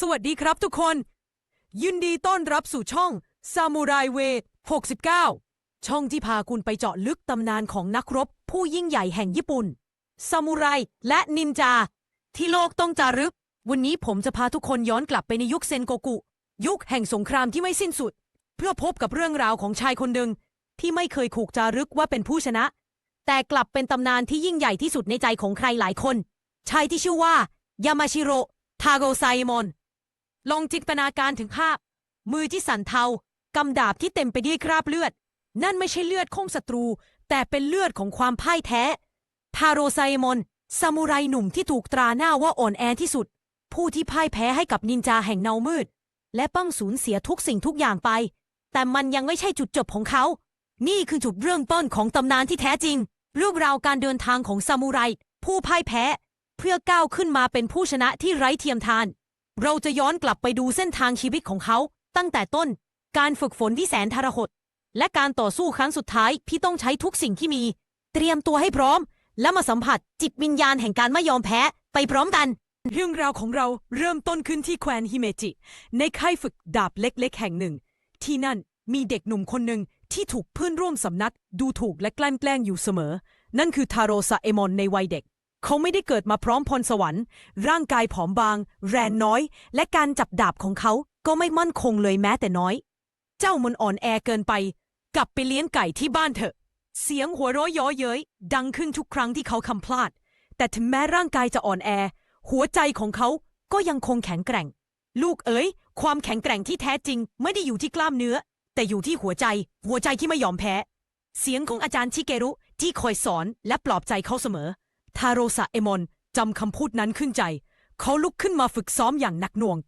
สวัสดีครับทุกคน ยินดีต้อนรับสู่ช่องซามูไรเว69 ช่องที่พาคุณไปเจาะลึกตำนานของนักรบ ผู้ยิ่งใหญ่แห่งญี่ปุ่น ซามูไรและนินจา ที่โลกต้องจารึก วันนี้ผมจะพาทุกคนย้อนกลับไปในยุคเซนโกกุ ยุคแห่งสงครามที่ไม่สิ้นสุด เพื่อพบกับเรื่องราวของชายคนหนึ่งที่ไม่เคยถูกจารึกว่าเป็นผู้ชนะ แต่กลับเป็นตำนานที่ยิ่งใหญ่ที่สุดในใจของใครหลายคน ชายที่ชื่อว่ายามาชิโรทาโกไซมอน ลองจินตนาการถึงภาพ มือที่สั่นเทากำดาบที่เต็มไปด้วยคราบเลือด นั่นไม่ใช่เลือดของศัตรู แต่เป็นเลือดของความพ่ายแท้ทาโรไซมอนซามูไรหนุ่มที่ถูกตราหน้าว่าอ่อนแอที่สุด ผู้ที่พ่ายแพ้ให้กับนินจาแห่งเนามืด และต้องสูญเสียทุกสิ่งทุกอย่างไป แต่มันยังไม่ใช่จุดจบของเขา นี่คือจุดเริ่มต้นของตำนานที่แท้จริง เรื่องราวการเดินทางของซามูไร ผู้พ่ายแพ้ เพื่อก้าวขึ้นมาเป็นผู้ชนะที่ไร้เทียมทาน เราจะย้อนกลับไปดูเส้นทางชีวิตของเขา ตั้งแต่ต้น การฝึกฝนที่แสนทรหด และการต่อสู้ครั้งสุดท้ายที่ต้องใช้ทุกสิ่งที่มี เตรียมตัวให้พร้อม และมาสัมผัสจิตวิญญาณแห่งการไม่ยอมแพ้ไปพร้อมกัน เรื่องราวของเราเริ่มต้นขึ้นที่แคว้นฮิเมจิ ในค่ายฝึกดาบเล็กๆ แห่งหนึ่ง ที่นั่นมีเด็กหนุ่มคนหนึ่งที่ถูกเพื่อนร่วมสำนัก ดูถูกและกลั่นแกล้งอยู่เสมอ นั่นคือทาโรซาเอมอนในวัยเด็ก เขาไม่ได้เกิดมาพร้อมพรสวรรค์ ร่างกายผอมบาง แรงน้อย และการจับดาบของเขาก็ไม่มั่นคงเลยแม้แต่น้อย เจ้ามันอ่อนแอเกินไป กลับไปเลี้ยงไก่ที่บ้านเถอะ เสียงหัวเราะเย้อเย้ย ดังขึ้นทุกครั้งที่เขาคำพลาด แต่ถึงแม้ร่างกายจะอ่อนแอ หัวใจของเขาก็ยังคงแข็งแกร่ง ลูกเอ๋ย ความแข็งแกร่งที่แท้จริง ไม่ได้อยู่ที่กล้ามเนื้อ แต่อยู่ที่หัวใจ หัวใจที่ไม่ยอมแพ้ เสียงของอาจารย์ชิเกรุที่คอยสอนและปลอบใจเขาเสมอ ทาโรซาเอมอนจำคำพูดนั้นขึ้นใจ เขาลุกขึ้นมาฝึกซ้อมอย่างหนักหน่วง